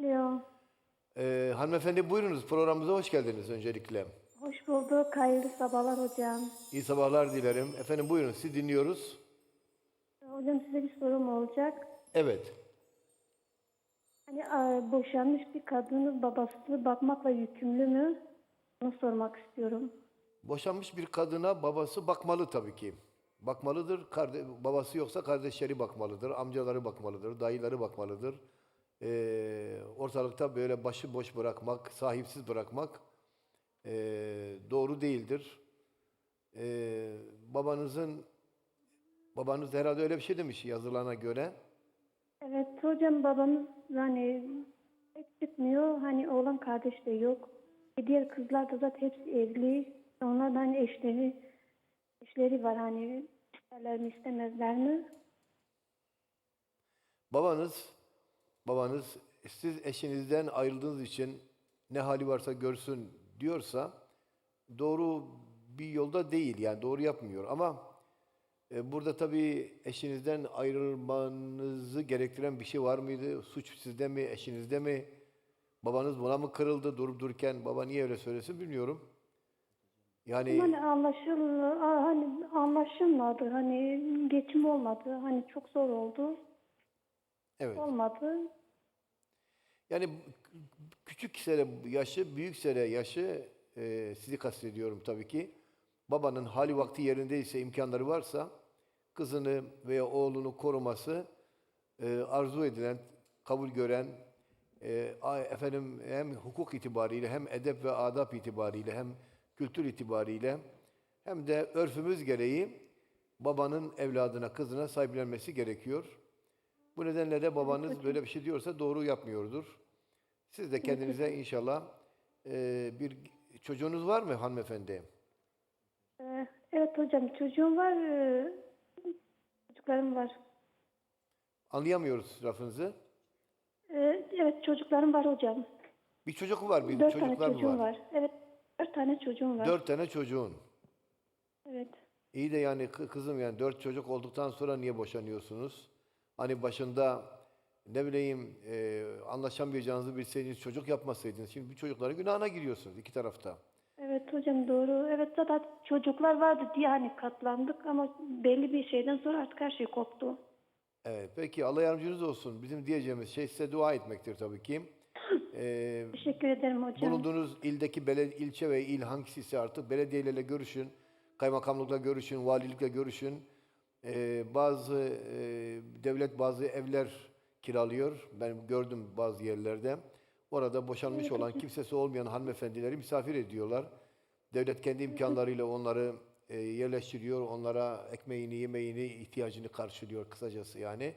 Alo. Ee, hanımefendi buyurunuz programımıza hoş geldiniz öncelikle. Hoş bulduk. Hayırlı sabahlar hocam. İyi sabahlar dilerim. Efendim buyurun sizi dinliyoruz. Hocam size bir sorum olacak. Evet. Hani a, boşanmış bir kadının babası bakmakla yükümlü mü? Bunu sormak istiyorum. Boşanmış bir kadına babası bakmalı tabii ki. Bakmalıdır. Karde babası yoksa kardeşleri bakmalıdır, amcaları bakmalıdır, dayıları bakmalıdır. Ee, ortalıkta böyle başı boş bırakmak, sahipsiz bırakmak ee, doğru değildir. Ee, babanızın babanız herhalde öyle bir şey demiş yazılana göre. Evet hocam babamız hani pek çıkmıyor. Hani oğlan kardeş de yok. E, diğer kızlar da zaten hepsi evli. Onlar da hani eşleri, eşleri var hani isterler mi istemezler mi? Babanız, babanız siz eşinizden ayrıldığınız için ne hali varsa görsün diyorsa doğru bir yolda değil yani doğru yapmıyor ama e, burada tabii eşinizden ayrılmanızı gerektiren bir şey var mıydı? Suç sizde mi, eşinizde mi? Babanız buna mı kırıldı durup dururken baba niye öyle söylesin bilmiyorum. Yani Hani anlaşıl, hani anlaşılmadı. Hani geçim olmadı. Hani çok zor oldu. Evet. Olmadı. Yani küçükse de yaşı, büyükse de yaşı e, sizi kastediyorum tabii ki. Babanın hali vakti yerindeyse, imkanları varsa kızını veya oğlunu koruması e, arzu edilen, kabul gören, e, efendim hem hukuk itibariyle hem edep ve adap itibariyle hem kültür itibariyle hem de örfümüz gereği babanın evladına, kızına sahiplenmesi gerekiyor. Bu nedenle de babanız böyle bir şey diyorsa doğru yapmıyordur. Siz de kendinize inşallah e, bir çocuğunuz var mı hanımefendi? Ee, evet hocam çocuğum var. ee, Çocuklarım var. Anlayamıyoruz lafınızı. Ee, evet çocuklarım var hocam. Bir çocuk var? Bir Dört tane çocuklar mı çocuğum var? var. Evet dört tane çocuğum var. Dört tane çocuğun. Evet. İyi de yani kı- kızım yani dört çocuk olduktan sonra niye boşanıyorsunuz? Hani başında ne bileyim e, anlaşamayacağınızı bilseydiniz çocuk yapmasaydınız. Şimdi bir çocukların günahına giriyorsunuz iki tarafta. Evet hocam doğru. Evet zaten çocuklar vardı diye hani katlandık ama belli bir şeyden sonra artık her şey koptu. Evet peki Allah yardımcınız olsun. Bizim diyeceğimiz şey size dua etmektir tabii ki. E, Teşekkür ederim hocam. Bulunduğunuz ildeki bele, ilçe ve il hangisiyse artık belediyelerle görüşün, kaymakamlıkla görüşün, valilikle görüşün. Ee, bazı e, devlet bazı evler kiralıyor. Ben gördüm bazı yerlerde. Orada boşanmış olan, kimsesi olmayan hanımefendileri misafir ediyorlar. Devlet kendi imkanlarıyla onları e, yerleştiriyor, onlara ekmeğini, yemeğini, ihtiyacını karşılıyor kısacası yani.